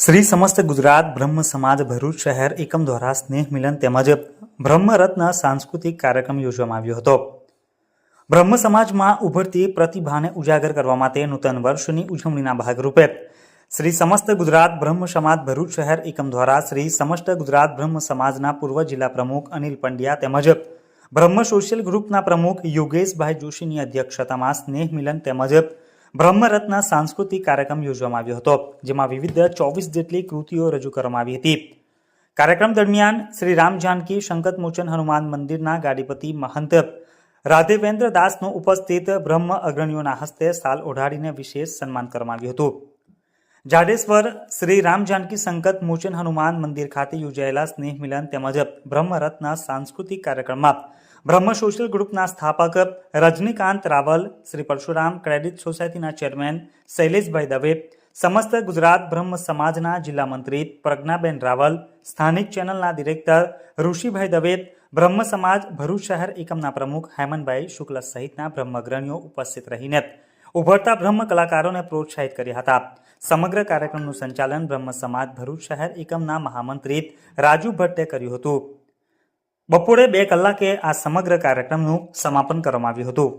શ્રી સમસ્ત ગુજરાત બ્રહ્મ સમાજ ભરૂચ શહેર એકમ દ્વારા સ્નેહ મિલન તેમજ બ્રહ્મરત્ન સાંસ્કૃતિક કાર્યક્રમ યોજવામાં આવ્યો હતો. બ્રહ્મ સમાજમાં ઉભરતી પ્રતિભાને ઉજાગર કરવા માટે નૂતન વર્ષની ઉજવણીના ભાગરૂપે શ્રી સમસ્ત ગુજરાત બ્રહ્મ સમાજ ભરૂચ શહેર એકમ દ્વારા શ્રી સમસ્ત ગુજરાત બ્રહ્મ સમાજના પૂર્વ જિલ્લા પ્રમુખ અનિલ પંડ્યા તેમજ બ્રહ્મ સોશિયલ ગ્રુપના પ્રમુખ યોગેશભાઈ જોશીની અધ્યક્ષતામાં સ્નેહ મિલન તેમજ બ્રહ્મરત્ન સાંસ્કૃતિક કાર્યક્રમ યોજવામાં આવ્યો હતો, જેમાં વિવિધ ચોવીસ જેટલી કૃતિઓ રજૂ કરવામાં આવી હતી. કાર્યક્રમ દરમિયાન શ્રી રામ જાનકી શંકત મોચન હનુમાન મંદિરના ગાડીપતિ મહંત, રાધેવેન્દ્ર દાસનું ઉપસ્થિત બ્રહ્મ અગ્રણીઓના હસ્તે સાલ ઓઢાડીને વિશેષ સન્માન કરવામાં આવ્યું હતું. જાડેશ્વર શ્રી રામ જાનકી સંકત મોચન હનુમાન મંદિર ખાતે યોજાયેલા સ્નેહ મિલન તેમજ બ્રહ્મરત્ન સાંસ્કૃતિક કાર્યક્રમમાં બ્રહ્મ સોશિયલ ગ્રુપના સ્થાપક રજનીકાંત રાવલ, શ્રી પરશુરામ ક્રેડિટ સોસાયટીના ચેરમેન શૈલેષભાઈ દવે, સમસ્ત ગુજરાત બ્રહ્મ સમાજના જિલ્લા મંત્રી પ્રજ્ઞાબેન રાવલ, સ્થાનિક ચેનલના ડિરેક્ટર ઋષિભાઈ દવે, બ્રહ્મ સમાજ ભરૂચ શહેર એકમના પ્રમુખ હેમનભાઈ શુક્લ સહિતના બ્રહ્મગ્રણીઓ ઉપસ્થિત રહીને ઉભરતા બ્રહ્મ કલાકારોને પ્રોત્સાહિત કર્યા હતા. સમગ્ર કાર્યક્રમનું સંચાલન બ્રહ્મ સમાજ ભરૂચ શહેર એકમના મહામંત્રી રાજુ ભટ્ટે કર્યું હતું. બપોરે બે કલાકે આ સમગ્ર કાર્યક્રમનું સમાપન કરવામાં આવ્યું હતું.